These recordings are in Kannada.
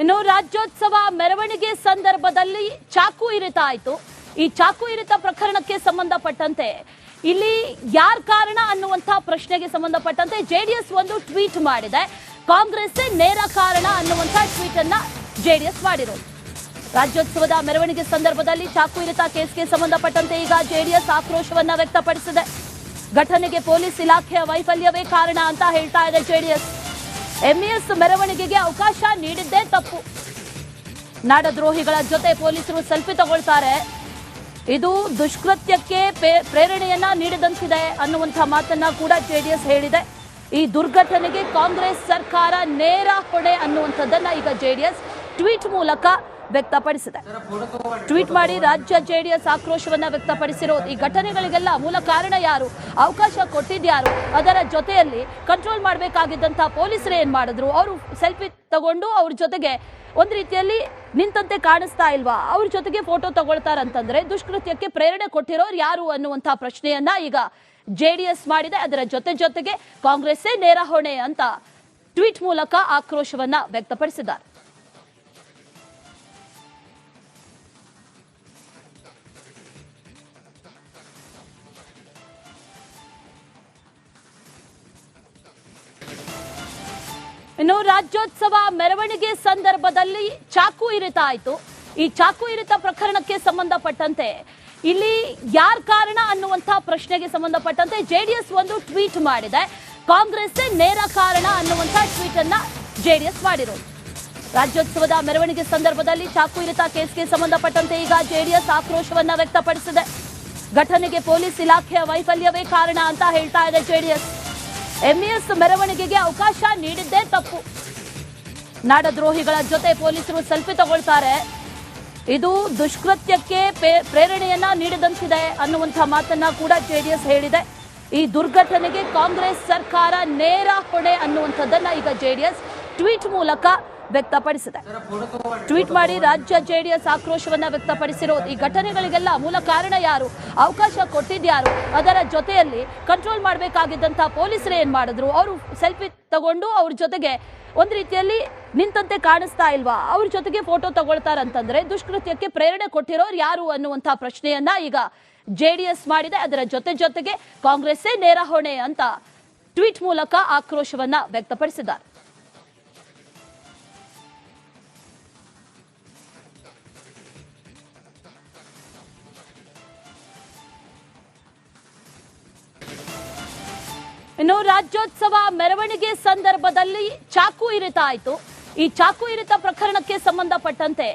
ಇನ್ನು ರಾಜ್ಯೋತ್ಸವ ಮೆರವಣಿಗೆ ಸಂದರ್ಭದಲ್ಲಿ ಚಾಕು ಇರಿತ ಆಯಿತು ಈ ಚಾಕು ಇರಿತ ಪ್ರಕರಣಕ್ಕೆ ಸಂಬಂಧಪಟ್ಟಂತೆ ಇಲ್ಲಿ ಯಾರ್ ಕಾರಣ ಅನ್ನುವಂತಹ ಪ್ರಶ್ನೆಗೆ ಸಂಬಂಧಪಟ್ಟಂತೆ ಜೆಡಿಎಸ್ ಒಂದು ಟ್ವೀಟ್ ಮಾಡಿದೆ. ಕಾಂಗ್ರೆಸ್ ನೇರ ಕಾರಣ ಅನ್ನುವಂತಹ ಟ್ವೀಟ್ ಅನ್ನ ಜೆಡಿಎಸ್ ಮಾಡಿರೋದು. ರಾಜ್ಯೋತ್ಸವದ ಮೆರವಣಿಗೆ ಸಂದರ್ಭದಲ್ಲಿ ಚಾಕು ಇರಿತ ಕೇಸ್ಗೆ ಸಂಬಂಧಪಟ್ಟಂತೆ ಈಗ ಜೆಡಿಎಸ್ ಆಕ್ರೋಶವನ್ನ ವ್ಯಕ್ತಪಡಿಸಿದೆ. ಘಟನೆಗೆ ಪೊಲೀಸ್ ಇಲಾಖೆಯ ವೈಫಲ್ಯವೇ ಕಾರಣ ಅಂತ ಹೇಳ್ತಾ ಇದೆ ಜೆಡಿಎಸ್. ಎಂಇಎಸ್ ಮೆರವಣಿಗೆಗೆ ಅವಕಾಶ ನೀಡಿದ್ದೇ ತಪ್ಪು. ನಾಡದ್ರೋಹಿಗಳ ಜೊತೆ ಪೊಲೀಸರು ಸೆಲ್ಫಿ ತಗೊಳ್ತಾರೆ. ಇದು ದುಷ್ಕೃತ್ಯಕ್ಕೆ ಪ್ರೇರಣೆಯನ್ನ ನೀಡಿದಂತಿದೆ ಅನ್ನುವಂಥ ಮಾತನ್ನ ಕೂಡ ಜೆಡಿಎಸ್ ಹೇಳಿದೆ. ಈ ದುರ್ಘಟನೆಗೆ ಕಾಂಗ್ರೆಸ್ ಸರ್ಕಾರ ನೇರ ಹೊಣೆ ಅನ್ನುವಂಥದ್ದನ್ನ ಈಗ ಜೆಡಿಎಸ್ ಟ್ವೀಟ್ ಮೂಲಕ ವ್ಯಕ್ತಪಡಿಸಿದೆ. ಟ್ವೀಟ್ ಮಾಡಿ ರಾಜ್ಯ ಜೆಡಿಎಸ್ ಆಕ್ರೋಶವನ್ನ ವ್ಯಕ್ತಪಡಿಸಿರೋ ಈ ಘಟನೆಗಳಿಗೆಲ್ಲ ಮೂಲ ಕಾರಣ ಯಾರು? ಅವಕಾಶ ಕೊಟ್ಟಿದ್ಯಾರು? ಅದರ ಜೊತೆಯಲ್ಲಿ ಕಂಟ್ರೋಲ್ ಮಾಡಬೇಕಾಗಿದ್ದಂತ ಪೊಲೀಸರು ಏನ್ ಮಾಡಿದ್ರು? ಅವರು ಸೆಲ್ಫಿ ತಗೊಂಡು ಅವ್ರ ಜೊತೆಗೆ ಒಂದ್ ರೀತಿಯಲ್ಲಿ ನಿಂತಂತೆ ಕಾಣಿಸ್ತಾ ಇಲ್ವಾ? ಅವ್ರ ಜೊತೆಗೆ ಫೋಟೋ ತಗೊಳ್ತಾರಂತಂದ್ರೆ ದುಷ್ಕೃತ್ಯಕ್ಕೆ ಪ್ರೇರಣೆ ಕೊಟ್ಟಿರೋರು ಯಾರು ಅನ್ನುವಂತಹ ಪ್ರಶ್ನೆಯನ್ನ ಈಗ ಜೆಡಿಎಸ್ ಮಾಡಿದೆ. ಅದರ ಜೊತೆ ಜೊತೆಗೆ ಕಾಂಗ್ರೆಸ್ಸೇ ನೇರ ಹೊಣೆ ಅಂತ ಟ್ವೀಟ್ ಮೂಲಕ ಆಕ್ರೋಶವನ್ನ ವ್ಯಕ್ತಪಡಿಸಿದ್ದಾರೆ. ಇನ್ನು ರಾಜ್ಯೋತ್ಸವ ಮೆರವಣಿಗೆ ಸಂದರ್ಭದಲ್ಲಿ ಚಾಕು ಇರಿತ ಆಯಿತು ಈ ಚಾಕು ಇರಿತ ಪ್ರಕರಣಕ್ಕೆ ಸಂಬಂಧಪಟ್ಟಂತೆ ಇಲ್ಲಿ ಯಾರ್ ಕಾರಣ ಅನ್ನುವಂತಹ ಪ್ರಶ್ನೆಗೆ ಸಂಬಂಧಪಟ್ಟಂತೆ ಜೆಡಿಎಸ್ ಒಂದು ಟ್ವೀಟ್ ಮಾಡಿದೆ. ಕಾಂಗ್ರೆಸ್ ನೇರ ಕಾರಣ ಅನ್ನುವಂತಹ ಟ್ವೀಟ್ ಅನ್ನ ಜೆಡಿಎಸ್ ಮಾಡಿರೋದು. ರಾಜ್ಯೋತ್ಸವದ ಮೆರವಣಿಗೆ ಸಂದರ್ಭದಲ್ಲಿ ಚಾಕು ಇರಿತ ಕೇಸ್ಗೆ ಸಂಬಂಧಪಟ್ಟಂತೆ ಈಗ ಜೆಡಿಎಸ್ ಆಕ್ರೋಶವನ್ನ ವ್ಯಕ್ತಪಡಿಸಿದೆ. ಘಟನೆಗೆ ಪೊಲೀಸ್ ಇಲಾಖೆಯ ವೈಫಲ್ಯವೇ ಕಾರಣ ಅಂತ ಹೇಳ್ತಾ ಇದೆ ಜೆಡಿಎಸ್. ಎಂಇಎಸ್ ಮೆರವಣಿಗೆಗೆ ಅವಕಾಶ ನೀಡಿದ್ದೇ ತಪ್ಪು. ನಾಡದ್ರೋಹಿಗಳ ಜೊತೆ ಪೊಲೀಸರು ಸೆಲ್ಫಿ ತಗೊಳ್ತಾರೆ. ಇದು ದುಷ್ಕೃತ್ಯಕ್ಕೆ ಪ್ರೇರಣೆಯನ್ನ ನೀಡಿದಂತಿದೆ ಅನ್ನುವಂಥ ಮಾತನ್ನ ಕೂಡ ಜೆಡಿಎಸ್ ಹೇಳಿದೆ. ಈ ದುರ್ಘಟನೆಗೆ ಕಾಂಗ್ರೆಸ್ ಸರ್ಕಾರ ನೇರ ಹೊಣೆ ಅನ್ನುವಂಥದ್ದನ್ನ ಈಗ ಜೆಡಿಎಸ್ ಟ್ವೀಟ್ ಮೂಲಕ ವ್ಯಕ್ತಪಡಿಸಿದೆ. ಟ್ವೀಟ್ ಮಾಡಿ ರಾಜ್ಯ ಜೆಡಿಎಸ್ ಆಕ್ರೋಶವನ್ನ ವ್ಯಕ್ತಪಡಿಸಿರೋದು. ಈ ಘಟನೆಗಳಿಗೆಲ್ಲ ಮೂಲ ಕಾರಣ ಯಾರು? ಅವಕಾಶ ಕೊಟ್ಟಿದ್ಯಾರು? ಅದರ ಜೊತೆಯಲ್ಲಿ ಕಂಟ್ರೋಲ್ ಮಾಡಬೇಕಾಗಿದ್ದಂತ ಪೊಲೀಸರು ಏನ್ ಮಾಡಿದ್ರು? ಅವರು ಸೆಲ್ಫಿ ತಗೊಂಡು ಅವ್ರ ಜೊತೆಗೆ ಒಂದ್ ರೀತಿಯಲ್ಲಿ ನಿಂತಂತೆ ಕಾಣಿಸ್ತಾ ಇಲ್ವಾ? ಅವ್ರ ಜೊತೆಗೆ ಫೋಟೋ ತಗೊಳ್ತಾರಂತಂದ್ರೆ ದುಷ್ಕೃತ್ಯಕ್ಕೆ ಪ್ರೇರಣೆ ಕೊಟ್ಟಿರೋರು ಯಾರು ಅನ್ನುವಂತಹ ಪ್ರಶ್ನೆಯನ್ನ ಈಗ ಜೆಡಿಎಸ್ ಮಾಡಿದೆ. ಅದರ ಜೊತೆ ಜೊತೆಗೆ ಕಾಂಗ್ರೆಸ್ಸೇ ನೇರ ಹೊಣೆ ಅಂತ ಟ್ವೀಟ್ ಮೂಲಕ ಆಕ್ರೋಶವನ್ನ ವ್ಯಕ್ತಪಡಿಸಿದ್ದಾರೆ. ಇನ್ನು ರಾಜ್ಯೋತ್ಸವ ಮೆರವಣಿಗೆ ಸಂದರ್ಭದಲ್ಲಿ ಚಾಕು ಇರಿತ ಆಯಿತು ಈ ಚಾಕು ಇರಿತ ಪ್ರಕರಣಕ್ಕೆ ಸಂಬಂಧಪಟ್ಟಂತೆ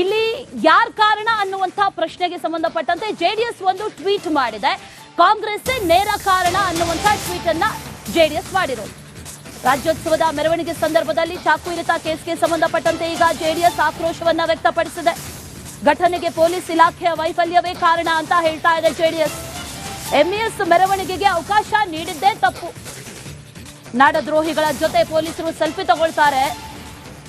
ಇಲ್ಲಿ ಯಾರ್ ಕಾರಣ ಅನ್ನುವಂತಹ ಪ್ರಶ್ನೆಗೆ ಸಂಬಂಧಪಟ್ಟಂತೆ ಜೆಡಿಎಸ್ ಒಂದು ಟ್ವೀಟ್ ಮಾಡಿದೆ. ಕಾಂಗ್ರೆಸ್ ನೇರ ಕಾರಣ ಅನ್ನುವಂತಹ ಟ್ವೀಟ್ ಅನ್ನ ಜೆಡಿಎಸ್ ಮಾಡಿರೋದು. ರಾಜ್ಯೋತ್ಸವದ ಮೆರವಣಿಗೆ ಸಂದರ್ಭದಲ್ಲಿ ಚಾಕು ಇರಿತ ಕೇಸ್ಗೆ ಸಂಬಂಧಪಟ್ಟಂತೆ ಈಗ ಜೆಡಿಎಸ್ ಆಕ್ರೋಶವನ್ನ ವ್ಯಕ್ತಪಡಿಸಿದೆ. ಘಟನೆಗೆ ಪೊಲೀಸ್ ಇಲಾಖೆಯ ವೈಫಲ್ಯವೇ ಕಾರಣ ಅಂತ ಹೇಳ್ತಾ ಇದೆ ಜೆಡಿಎಸ್. ಎಂಇಎಸ್ ಮೆರವಣಿಗೆಗೆ ಅವಕಾಶ ನೀಡಿದ್ದೇ ತಪ್ಪು. ನಾಡದ್ರೋಹಿಗಳ ಜೊತೆ ಪೊಲೀಸರು ಸೆಲ್ಫಿ ತಗೊಳ್ತಾರೆ.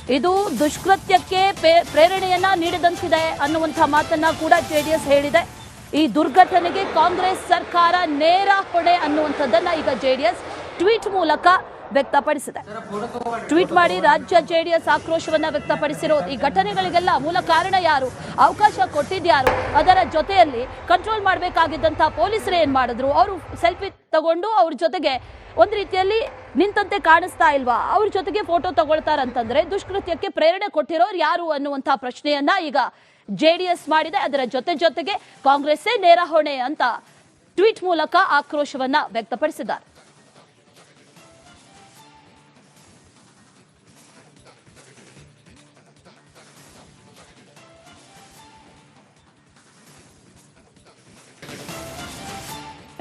ಇದು ದುಷ್ಕೃತ್ಯಕ್ಕೆ ಪ್ರೇರಣೆಯನ್ನ ನೀಡಿದಂತಿದೆ ಅನ್ನುವಂಥ ಮಾತನ್ನ ಕೂಡ ಜೆಡಿಎಸ್ ಹೇಳಿದೆ. ಈ ದುರ್ಘಟನೆಗೆ ಕಾಂಗ್ರೆಸ್ ಸರ್ಕಾರ ನೇರ ಹೊಣೆ ಅನ್ನುವಂಥದ್ದನ್ನ ಈಗ ಜೆಡಿಎಸ್ ಟ್ವೀಟ್ ಮೂಲಕ ವ್ಯಕ್ತಪಡಿಸಿದೆ. ಟ್ವೀಟ್ ಮಾಡಿ ರಾಜ್ಯ ಜೆಡಿಎಸ್ ಆಕ್ರೋಶವನ್ನ ವ್ಯಕ್ತಪಡಿಸಿರೋ ಈ ಘಟನೆಗಳಿಗೆಲ್ಲ ಮೂಲ ಕಾರಣ ಯಾರು? ಅವಕಾಶ ಕೊಟ್ಟಿದ್ಯಾರು? ಅದರ ಜೊತೆಯಲ್ಲಿ ಕಂಟ್ರೋಲ್ ಮಾಡಬೇಕಾಗಿದ್ದಂತ ಪೊಲೀಸರು ಏನ್ ಮಾಡಿದ್ರು? ಅವರು ಸೆಲ್ಫಿ ತಗೊಂಡು ಅವ್ರ ಜೊತೆಗೆ ಒಂದ್ ರೀತಿಯಲ್ಲಿ ನಿಂತಂತೆ ಕಾಣಿಸ್ತಾ ಇಲ್ವಾ? ಅವ್ರ ಜೊತೆಗೆ ಫೋಟೋ ತಗೊಳ್ತಾರಂತಂದ್ರೆ ದುಷ್ಕೃತ್ಯಕ್ಕೆ ಪ್ರೇರಣೆ ಕೊಟ್ಟಿರೋರು ಯಾರು ಅನ್ನುವಂತಹ ಪ್ರಶ್ನೆಯನ್ನ ಈಗ ಜೆಡಿಎಸ್ ಮಾಡಿದೆ. ಅದರ ಜೊತೆ ಜೊತೆಗೆ ಕಾಂಗ್ರೆಸ್ಸೇ ನೇರ ಹೊಣೆ ಅಂತ ಟ್ವೀಟ್ ಮೂಲಕ ಆಕ್ರೋಶವನ್ನ ವ್ಯಕ್ತಪಡಿಸಿದ್ದಾರೆ.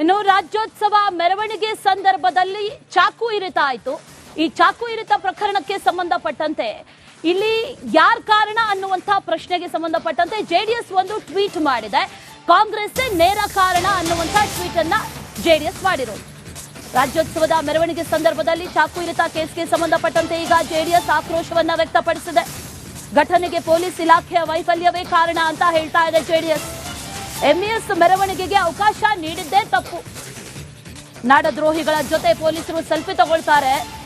ಇನ್ನು ರಾಜ್ಯೋತ್ಸವ ಮೆರವಣಿಗೆ ಸಂದರ್ಭದಲ್ಲಿ ಚಾಕು ಇರಿತ ಆಯಿತು ಈ ಚಾಕು ಇರಿತ ಪ್ರಕರಣಕ್ಕೆ ಸಂಬಂಧಪಟ್ಟಂತೆ ಇಲ್ಲಿ ಯಾರ್ ಕಾರಣ ಅನ್ನುವಂತಹ ಪ್ರಶ್ನೆಗೆ ಸಂಬಂಧಪಟ್ಟಂತೆ ಜೆಡಿಎಸ್ ಒಂದು ಟ್ವೀಟ್ ಮಾಡಿದೆ. ಕಾಂಗ್ರೆಸ್ ನೇರ ಕಾರಣ ಅನ್ನುವಂತಹ ಟ್ವೀಟ್ ಅನ್ನ ಜೆಡಿಎಸ್ ಮಾಡಿರೋದು. ರಾಜ್ಯೋತ್ಸವದ ಮೆರವಣಿಗೆ ಸಂದರ್ಭದಲ್ಲಿ ಚಾಕು ಇರಿತ ಕೇಸ್ಗೆ ಸಂಬಂಧಪಟ್ಟಂತೆ ಈಗ ಜೆಡಿಎಸ್ ಆಕ್ರೋಶವನ್ನ ವ್ಯಕ್ತಪಡಿಸಿದೆ. ಘಟನೆಗೆ ಪೊಲೀಸ್ ಇಲಾಖೆಯ ವೈಫಲ್ಯವೇ ಕಾರಣ ಅಂತ ಹೇಳ್ತಾ ಇದೆ ಜೆಡಿಎಸ್. ಎಂಇಎಸ್ ಮೆರವಣಿಗೆಗೆ ಅವಕಾಶ ನೀಡಿದ್ದೇ ತಪ್ಪು. ನಾಡದ್ರೋಹಿಗಳ ಜೊತೆ ಪೊಲೀಸರು ಸೆಲ್ಫಿ ತಗೊಳ್ತಾರೆ.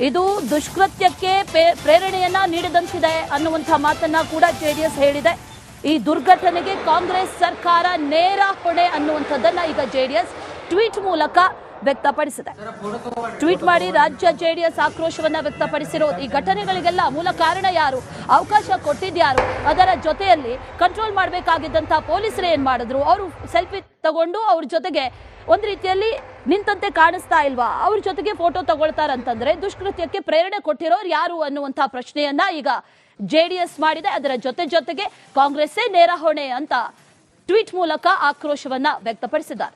ಇದು ದುಷ್ಕೃತ್ಯಕ್ಕೆ ಪ್ರೇರಣೆಯನ್ನ ನೀಡಿದಂತಿದೆ ಅನ್ನುವಂಥ ಮಾತನ್ನ ಕೂಡ ಜೆಡಿಎಸ್ ಹೇಳಿದೆ. ಈ ದುರ್ಘಟನೆಗೆ ಕಾಂಗ್ರೆಸ್ ಸರ್ಕಾರ ನೇರ ಹೊಣೆ ಅನ್ನುವಂಥದ್ದನ್ನ ಈಗ ಜೆಡಿಎಸ್ ಟ್ವೀಟ್ ಮೂಲಕ ವ್ಯಕ್ತಪಡಿಸಿದೆ. ಟ್ವೀಟ್ ಮಾಡಿ ರಾಜ್ಯ ಜೆಡಿಎಸ್ ಆಕ್ರೋಶವನ್ನ ವ್ಯಕ್ತಪಡಿಸಿರೋದು. ಈ ಘಟನೆಗಳಿಗೆಲ್ಲ ಮೂಲ ಕಾರಣ ಯಾರು? ಅವಕಾಶ ಕೊಟ್ಟಿದ್ಯಾರು? ಅದರ ಜೊತೆಯಲ್ಲಿ ಕಂಟ್ರೋಲ್ ಮಾಡಬೇಕಾಗಿದ್ದಂತ ಪೊಲೀಸರು ಏನ್ ಮಾಡಿದ್ರು? ಅವರು ಸೆಲ್ಫಿ ತಗೊಂಡು ಅವ್ರ ಜೊತೆಗೆ ಒಂದ್ ರೀತಿಯಲ್ಲಿ ನಿಂತಂತೆ ಕಾಣಿಸ್ತಾ ಇಲ್ವಾ? ಅವ್ರ ಜೊತೆಗೆ ಫೋಟೋ ತಗೊಳ್ತಾರಂತಂದ್ರೆ ದುಷ್ಕೃತ್ಯಕ್ಕೆ ಪ್ರೇರಣೆ ಕೊಟ್ಟಿರೋರು ಯಾರು ಅನ್ನುವಂತಹ ಪ್ರಶ್ನೆಯನ್ನ ಈಗ ಜೆಡಿಎಸ್ ಮಾಡಿದೆ. ಅದರ ಜೊತೆ ಜೊತೆಗೆ ಕಾಂಗ್ರೆಸ್ಸೇ ನೇರ ಹೊಣೆ ಅಂತ ಟ್ವೀಟ್ ಮೂಲಕ ಆಕ್ರೋಶವನ್ನ ವ್ಯಕ್ತಪಡಿಸಿದ್ದಾರೆ.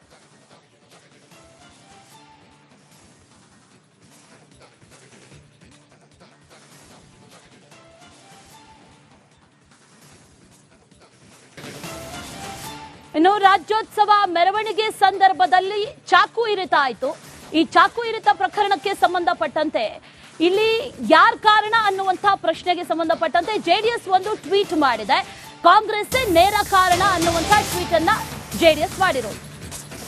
ಇನ್ನು ರಾಜ್ಯೋತ್ಸವ ಮೆರವಣಿಗೆ ಸಂದರ್ಭದಲ್ಲಿ ಚಾಕು ಇರಿತ ಆಯಿತು ಈ ಚಾಕು ಇರಿತ ಪ್ರಕರಣಕ್ಕೆ ಸಂಬಂಧಪಟ್ಟಂತೆ ಇಲ್ಲಿ ಯಾರ್ ಕಾರಣ ಅನ್ನುವಂತಹ ಪ್ರಶ್ನೆಗೆ ಸಂಬಂಧಪಟ್ಟಂತೆ ಜೆಡಿಎಸ್ ಒಂದು ಟ್ವೀಟ್ ಮಾಡಿದೆ. ಕಾಂಗ್ರೆಸ್ ನೇರ ಕಾರಣ ಅನ್ನುವಂತಹ ಟ್ವೀಟ್ ಅನ್ನ ಜೆಡಿಎಸ್ ಮಾಡಿರೋದು.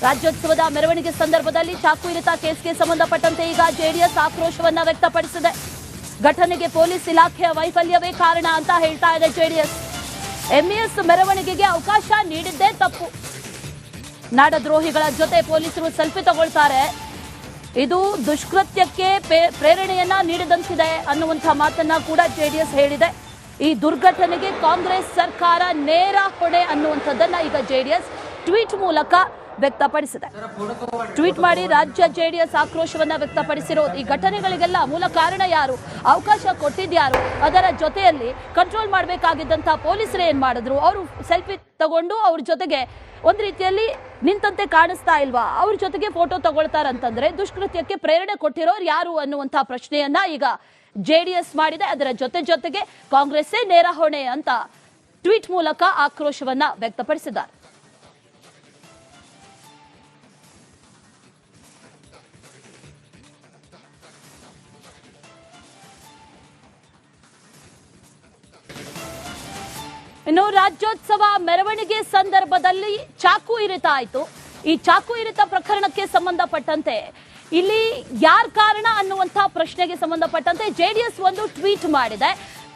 ರಾಜ್ಯೋತ್ಸವದ ಮೆರವಣಿಗೆ ಸಂದರ್ಭದಲ್ಲಿ ಚಾಕು ಇರಿತ ಕೇಸ್ಗೆ ಸಂಬಂಧಪಟ್ಟಂತೆ ಈಗ ಜೆಡಿಎಸ್ ಆಕ್ರೋಶವನ್ನ ವ್ಯಕ್ತಪಡಿಸಿದೆ. ಘಟನೆಗೆ ಪೊಲೀಸ್ ಇಲಾಖೆಯ ವೈಫಲ್ಯವೇ ಕಾರಣ ಅಂತ ಹೇಳ್ತಾ ಇದೆ ಜೆಡಿಎಸ್. ಎಂಇಎಸ್ ಮೆರವಣಿಗೆಗೆ ಅವಕಾಶ ನೀಡಿದ್ದೇ ತಪ್ಪು. ನಾಡದ್ರೋಹಿಗಳ ಜೊತೆ ಪೊಲೀಸರು ಸೆಲ್ಫಿ ತಗೊಳ್ತಾರೆ. ಇದು ದುಷ್ಕೃತ್ಯಕ್ಕೆ ಪ್ರೇರಣೆಯನ್ನ ನೀಡಿದಂತಿದೆ ಅನ್ನುವಂಥ ಮಾತನ್ನ ಕೂಡ ಜೆಡಿಎಸ್ ಹೇಳಿದೆ. ಈ ದುರ್ಘಟನೆಗೆ ಕಾಂಗ್ರೆಸ್ ಸರ್ಕಾರ ನೇರ ಹೊಣೆ ಅನ್ನುವಂಥದ್ದನ್ನ ಈಗ ಜೆಡಿಎಸ್ ಟ್ವೀಟ್ ಮೂಲಕ ವ್ಯಕ್ತಪಡಿಸಿದೆ. ಟ್ವೀಟ್ ಮಾಡಿ ರಾಜ್ಯ ಜೆಡಿಎಸ್ ಆಕ್ರೋಶವನ್ನ ವ್ಯಕ್ತಪಡಿಸಿರೋದು. ಈ ಘಟನೆಗಳಿಗೆಲ್ಲ ಮೂಲ ಕಾರಣ ಯಾರು? ಅವಕಾಶ ಕೊಟ್ಟಿದ್ಯಾರು? ಅದರ ಜೊತೆಯಲ್ಲಿ ಕಂಟ್ರೋಲ್ ಮಾಡಬೇಕಾಗಿದ್ದಂತ ಪೊಲೀಸರು ಏನ್ ಮಾಡಿದ್ರು? ಅವರು ಸೆಲ್ಫಿ ತಗೊಂಡು ಅವ್ರ ಜೊತೆಗೆ ಒಂದ್ ರೀತಿಯಲ್ಲಿ ನಿಂತಂತೆ ಕಾಣಿಸ್ತಾ ಇಲ್ವಾ? ಅವ್ರ ಜೊತೆಗೆ ಫೋಟೋ ತಗೊಳ್ತಾರಂತಂದ್ರೆ ದುಷ್ಕೃತ್ಯಕ್ಕೆ ಪ್ರೇರಣೆ ಕೊಟ್ಟಿರೋರು ಯಾರು ಅನ್ನುವಂತಹ ಪ್ರಶ್ನೆಯನ್ನ ಈಗ ಜೆಡಿಎಸ್ ಮಾಡಿದೆ. ಅದರ ಜೊತೆ ಜೊತೆಗೆ ಕಾಂಗ್ರೆಸ್ಸೇ ನೇರ ಹೊಣೆ ಅಂತ ಟ್ವೀಟ್ ಮೂಲಕ ಆಕ್ರೋಶವನ್ನ ವ್ಯಕ್ತಪಡಿಸಿದ್ದಾರೆ. ಇನ್ನು ರಾಜ್ಯೋತ್ಸವ ಮೆರವಣಿಗೆ ಸಂದರ್ಭದಲ್ಲಿ ಚಾಕು ಇರಿತ ಆಯಿತು ಈ ಚಾಕು ಇರಿತ ಪ್ರಕರಣಕ್ಕೆ ಸಂಬಂಧಪಟ್ಟಂತೆ ಇಲ್ಲಿ ಯಾರ್ ಕಾರಣ ಅನ್ನುವಂತಹ ಪ್ರಶ್ನೆಗೆ ಸಂಬಂಧಪಟ್ಟಂತೆ ಜೆಡಿಎಸ್ ಒಂದು ಟ್ವೀಟ್ ಮಾಡಿದೆ.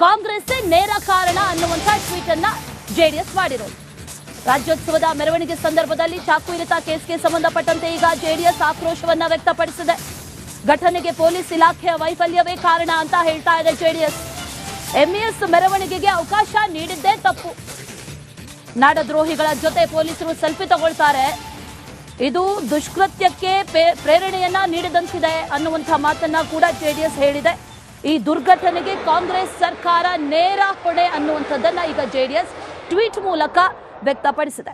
ಕಾಂಗ್ರೆಸ್ ನೇರ ಕಾರಣ ಅನ್ನುವಂತಹ ಟ್ವೀಟ್ ಅನ್ನ ಜೆಡಿಎಸ್ ಮಾಡಿರೋದು. ರಾಜ್ಯೋತ್ಸವದ ಮೆರವಣಿಗೆ ಸಂದರ್ಭದಲ್ಲಿ ಚಾಕು ಇರಿತ ಕೇಸ್ಗೆ ಸಂಬಂಧಪಟ್ಟಂತೆ ಈಗ ಜೆಡಿಎಸ್ ಆಕ್ರೋಶವನ್ನ ವ್ಯಕ್ತಪಡಿಸಿದೆ. ಘಟನೆಗೆ ಪೊಲೀಸ್ ಇಲಾಖೆಯ ವೈಫಲ್ಯವೇ ಕಾರಣ ಅಂತ ಹೇಳ್ತಾ ಇದೆ ಜೆಡಿಎಸ್. ಎಂಇಎಸ್ ಮೆರವಣಿಗೆಗೆ ಅವಕಾಶ ನೀಡಿದ್ದೇ ತಪ್ಪು. ನಾಡದ್ರೋಹಿಗಳ ಜೊತೆ ಪೊಲೀಸರು ಸೆಲ್ಫಿ ತಗೊಳ್ತಾರೆ. ಇದು ದುಷ್ಕೃತ್ಯಕ್ಕೆ ಪ್ರೇರಣೆಯನ್ನ ನೀಡಿದಂತಿದೆ ಅನ್ನುವಂಥ ಮಾತನ್ನ ಕೂಡ ಜೆಡಿಎಸ್ ಹೇಳಿದೆ. ಈ ದುರ್ಘಟನೆಗೆ ಕಾಂಗ್ರೆಸ್ ಸರ್ಕಾರ ನೇರ ಹೊಣೆ ಅನ್ನುವಂಥದ್ದನ್ನ ಈಗ ಜೆಡಿಎಸ್ ಟ್ವೀಟ್ ಮೂಲಕ ವ್ಯಕ್ತಪಡಿಸಿದೆ.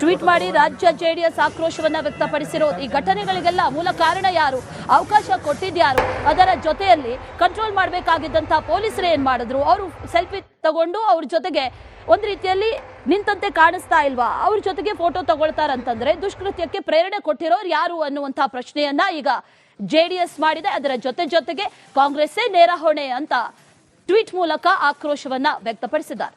ಟ್ವೀಟ್ ಮಾಡಿ ರಾಜ್ಯ ಜೆಡಿಎಸ್ ಆಕ್ರೋಶವನ್ನ ವ್ಯಕ್ತಪಡಿಸಿರೋ ಈ ಘಟನೆಗಳಿಗೆಲ್ಲ ಮೂಲ ಕಾರಣ ಯಾರು? ಅವಕಾಶ ಕೊಟ್ಟಿದ್ಯಾರು? ಅದರ ಜೊತೆಯಲ್ಲಿ ಕಂಟ್ರೋಲ್ ಮಾಡಬೇಕಾಗಿದ್ದಂತ ಪೊಲೀಸರು ಏನ್ ಮಾಡಿದ್ರು? ಅವರು ಸೆಲ್ಫಿ ತಗೊಂಡು ಅವ್ರ ಜೊತೆಗೆ ಒಂದ್ ರೀತಿಯಲ್ಲಿ ನಿಂತಂತೆ ಕಾಣಿಸ್ತಾ ಇಲ್ವಾ? ಅವ್ರ ಜೊತೆಗೆ ಫೋಟೋ ತಗೊಳ್ತಾರಂತಂದ್ರೆ ದುಷ್ಕೃತ್ಯಕ್ಕೆ ಪ್ರೇರಣೆ ಕೊಟ್ಟಿರೋರು ಯಾರು ಅನ್ನುವಂತಹ ಪ್ರಶ್ನೆಯನ್ನ ಈಗ ಜೆಡಿಎಸ್ ಮಾಡಿದೆ. ಅದರ ಜೊತೆ ಜೊತೆಗೆ ಕಾಂಗ್ರೆಸ್ಸೇ ನೇರ ಹೊಣೆ ಅಂತ ಟ್ವೀಟ್ ಮೂಲಕ ಆಕ್ರೋಶವನ್ನ ವ್ಯಕ್ತಪಡಿಸಿದ್ದಾರೆ.